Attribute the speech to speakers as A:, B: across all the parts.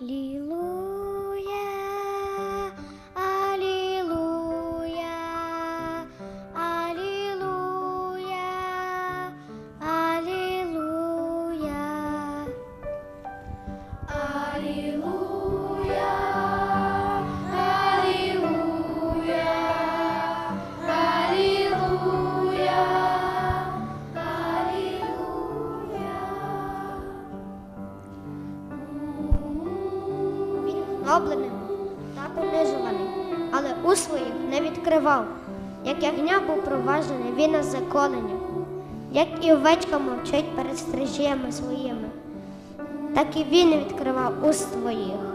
A: 一路。У своїх не відкривав. Як ягня був проважений, він на заколення, як і овечка мовчить перед стрижіями своїми, так і він не відкривав уст своїх.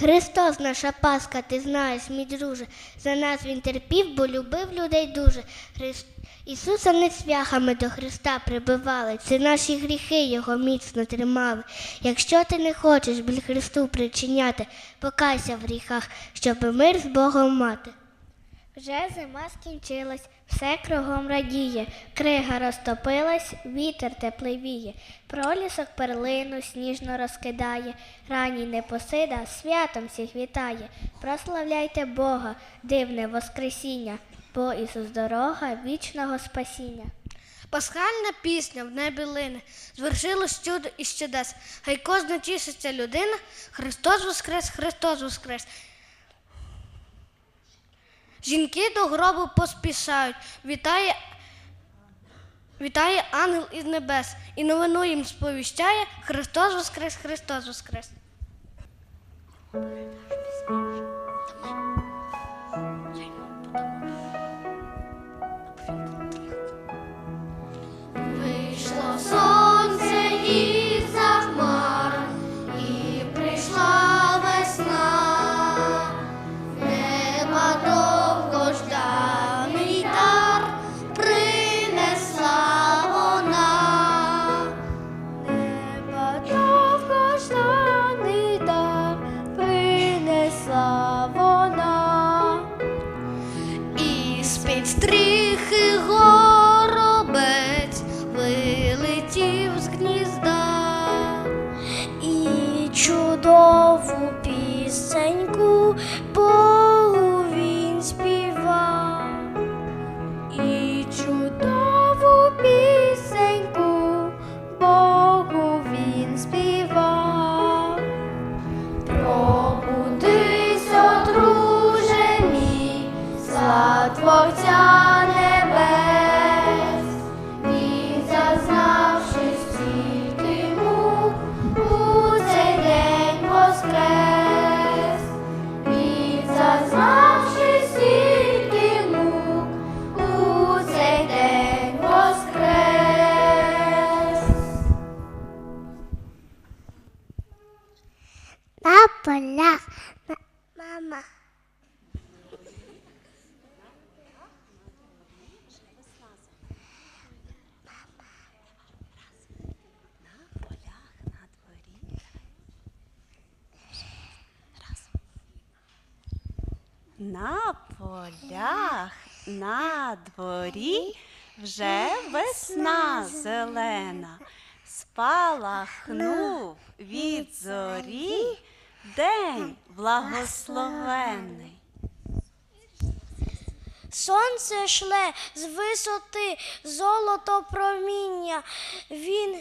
A: Христос, наша Пасха, ти знаєш, мій друже, за нас він терпів, бо любив людей дуже. Христ... Ісуса не цвяхами до Христа прибивали, це наші гріхи його міцно тримали. Якщо ти не хочеш біль Христу причиняти, покайся в гріхах, щоби мир з Богом мати. Вже зима скінчилась, все кругом радіє, крига розтопилась, вітер теплий віє, пролісок перлину сніжно розкидає, ранній непосида святом всіх вітає. Прославляйте Бога, дивне Воскресіння, бо Ісус дорога вічного спасіння.
B: Пасхальна пісня в небі лине, звершилось чудо і чудес. Хай кожна тішиться людина, Христос воскрес, Христос воскрес. Жінки до гробу поспішають, вітає, вітає ангел із небес, і новину їм сповіщає Христос воскрес, Христос воскрес.
A: Вийшло На полях
C: на дворі вже весна зелена, спалахнув від зорі день благословенний.
D: Сонце шле з висоти золото проміння. Він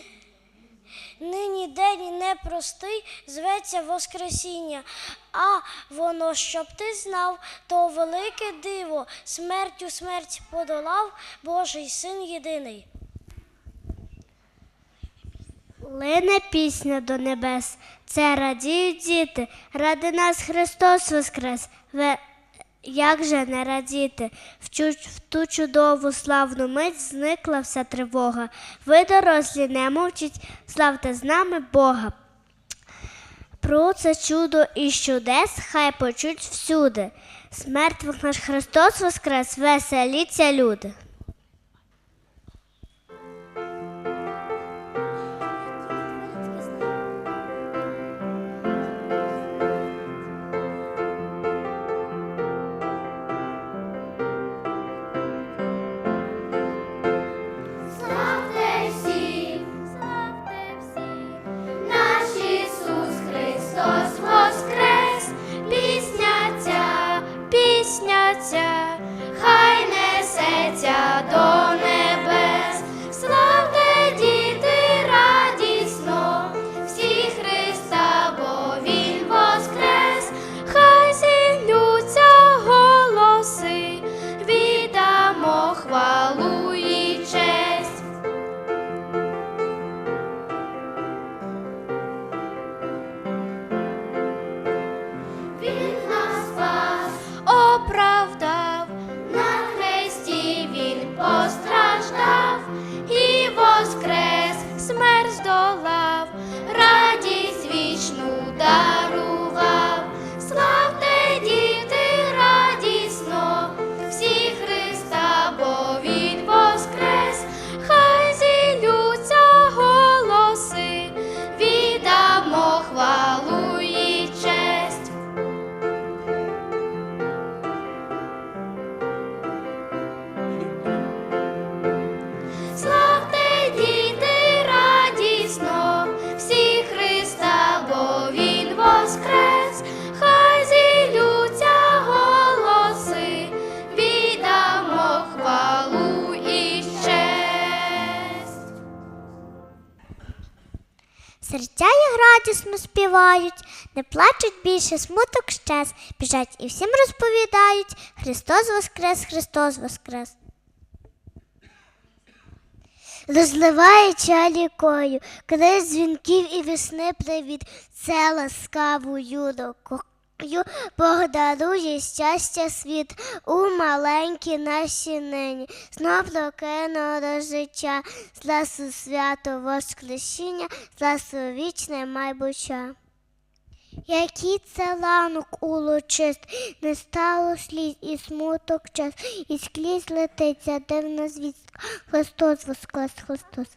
D: нині день непростий, зветься Воскресіння. А воно, щоб ти знав, то велике диво, смертю смерть подолав Божий син єдиний.
A: Лине пісня до небес, це радіють діти, ради нас Христос воскрес. Як же не радіти? В, ту чудову славну мить зникла вся тривога. Ви, дорослі, не мовчіть, славте з нами Бога. Про це чудо і чудес хай почуть всюди. З наш Христос воскрес, веселіться люди.
E: Радісно
A: співають, не плачуть більше, смуток щез, біжать і всім розповідають. Христос Воскрес, Христос Воскрес. Розливає чалікою, край дзвінків і весни привіт, це ласкавою рукою Бог дарує щастя світ у маленькі наші нині. Знов прокинуло життя, зласу свято воскресіння, зласу вічне майбуття. Який це ланок улучист, не стало сліз і смуток час, і скрізь летиться дивна звістка. Христос воскрес, Христос.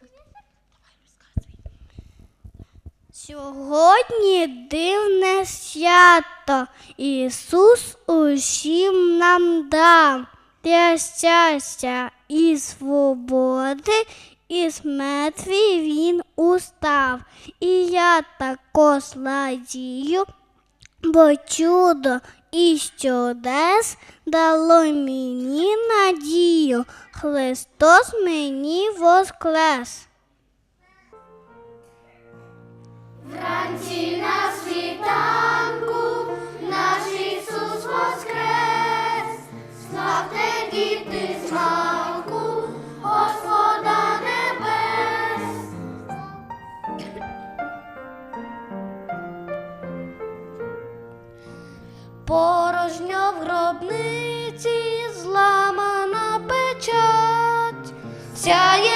A: Сьогодні дивне свято, Ісус усім нам дав для щастя і свободи, і з Він устав. І я також радію, бо чудо і чудес дало мені надію. Христос мені воскрес.
D: Порожньо в гробниці зламана печать, сяє,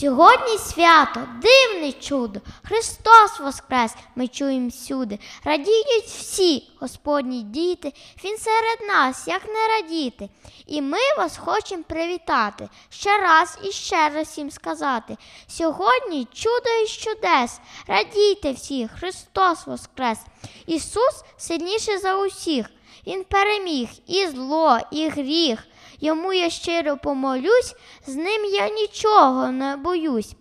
F: Сьогодні свято, дивне чудо, Христос воскрес, ми чуємо всюди. Радіють всі Господні діти, Він серед нас, як не радіти. І ми вас хочемо привітати, ще раз і ще раз всім сказати. Сьогодні чудо і чудес, радійте всі, Христос воскрес. Ісус сильніший за усіх, Він переміг і зло, і гріх. Йому я щиро помолюсь, з ним я нічого не боюсь.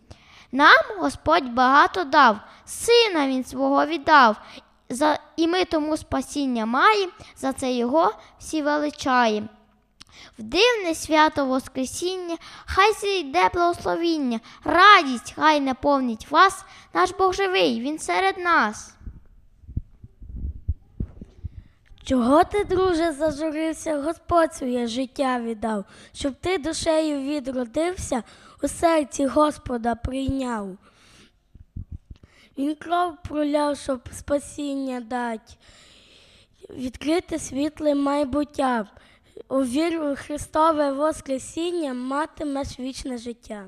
F: Нам Господь багато дав, сина Він свого віддав, за, і ми тому спасіння маємо, за це його всі величаємо. В дивне свято Воскресіння, хай зійде благословіння, радість хай наповнить вас, наш Бог живий, Він серед нас.
G: Чого ти, друже, зажурився, Господь своє життя віддав, щоб ти душею відродився, у серці Господа прийняв. Він кров проляв, щоб спасіння дати, відкрити світле майбуття. У віру Христове Воскресіння матимеш вічне життя.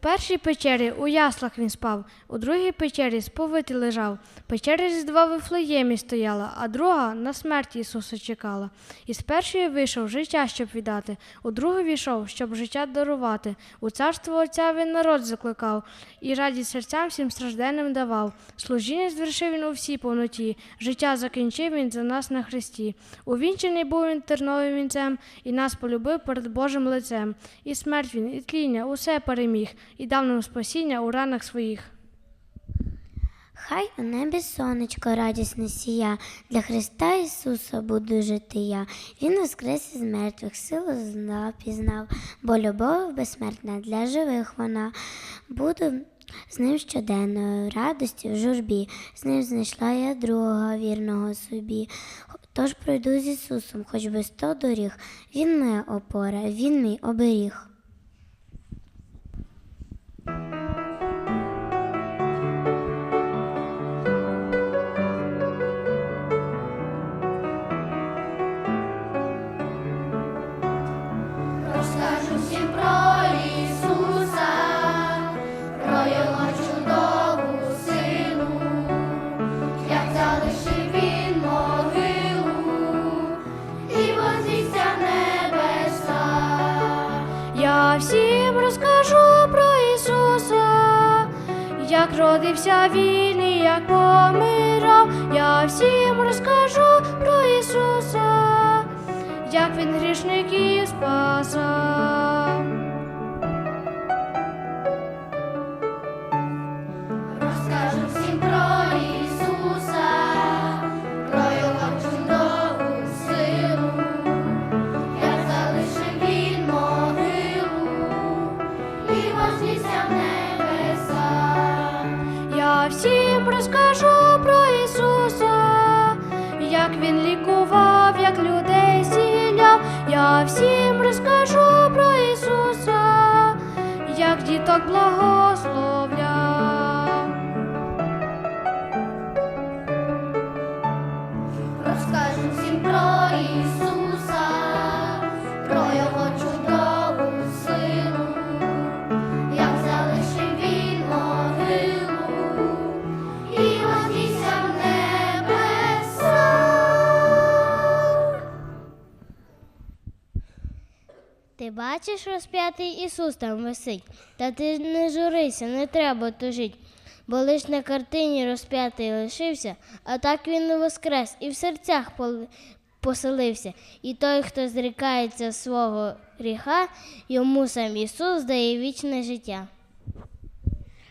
D: Першій печері у яслах він спав, у другій печері сповиті лежав. Печеря різдва в Вифлеємі стояла, а друга на смерть Ісуса чекала. Із першої вийшов життя, щоб віддати, у другу війшов, щоб життя дарувати. У царство Отця він народ закликав, і радість серцям всім стражденним давав. Служіння звершив він у всій повноті, життя закінчив він за нас на хресті. Увінчений був він терновим вінцем, і нас полюбив перед Божим лицем. І смерть він, і тління, усе переміг, і дав нам спасіння у ранах своїх.
F: Хай у небі сонечко радісне сія, для Христа Ісуса буду жити я. Він воскрес із мертвих, силу знав, пізнав, бо любов безсмертна для живих вона. Буду з ним щоденною радості в журбі, з ним знайшла я другого вірного собі. Тож пройду з Ісусом, хоч би сто доріг. Він моя опора, Він мій оберіг.
E: Як
D: родився він як помирав. Я всім розкажу про Ісуса, як він грішників спасав.
E: Як
H: бачиш, розп'ятий Ісус там висить, та ти не журися, не треба тужить, бо лиш на картині розп'ятий лишився, а так він воскрес і в серцях поселився. І той, хто зрікається свого гріха, йому сам Ісус дає вічне життя.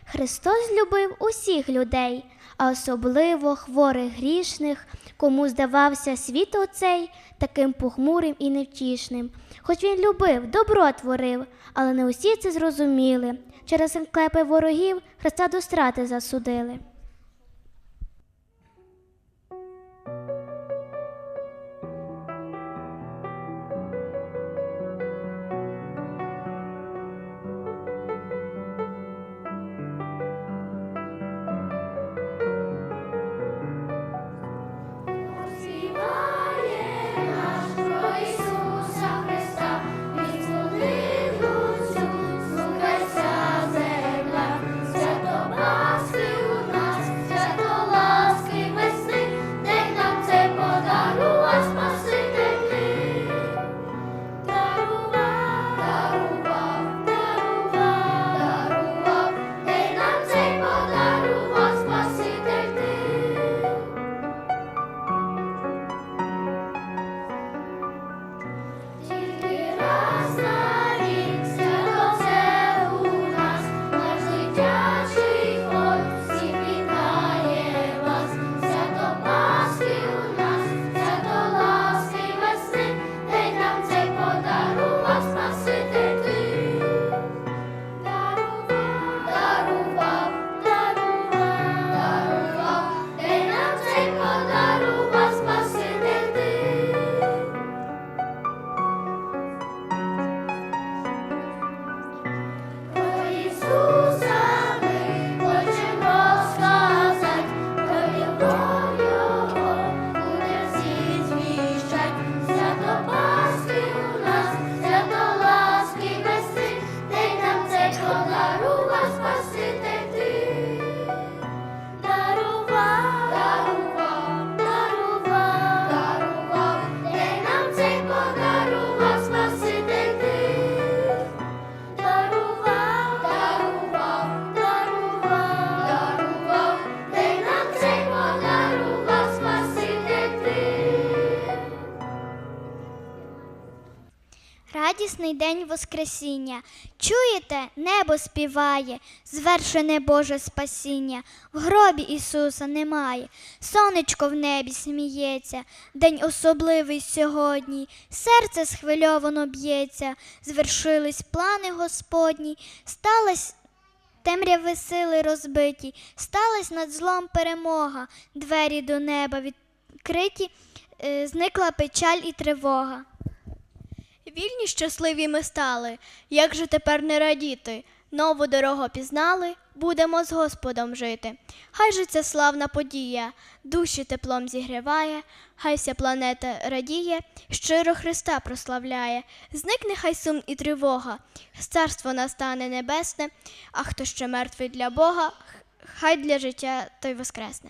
G: Христос любив усіх людей, а особливо хворих грішних, кому здавався світ оцей таким похмурим і невтішним. Хоч він любив, добро творив, але не усі це зрозуміли. Через клепи ворогів Христа до страти засудили.
I: Радісний день Воскресіння. Чуєте, небо співає, звершене Боже спасіння. В гробі Ісуса немає, сонечко в небі сміється, день особливий сьогодні, серце схвильовано б'ється, звершились плани Господні, сталась темряви сили розбиті, сталась над злом перемога, двері до неба відкриті, е, зникла печаль і тривога.
J: Вільні щасливі ми стали, як же тепер не радіти? Нову дорогу пізнали, будемо з Господом жити. Хай же ця славна подія, душі теплом зігріває, хай вся планета радіє, щиро Христа прославляє. Зникне хай сум і тривога, царство настане небесне, а хто ще мертвий для Бога, хай для життя той воскресне.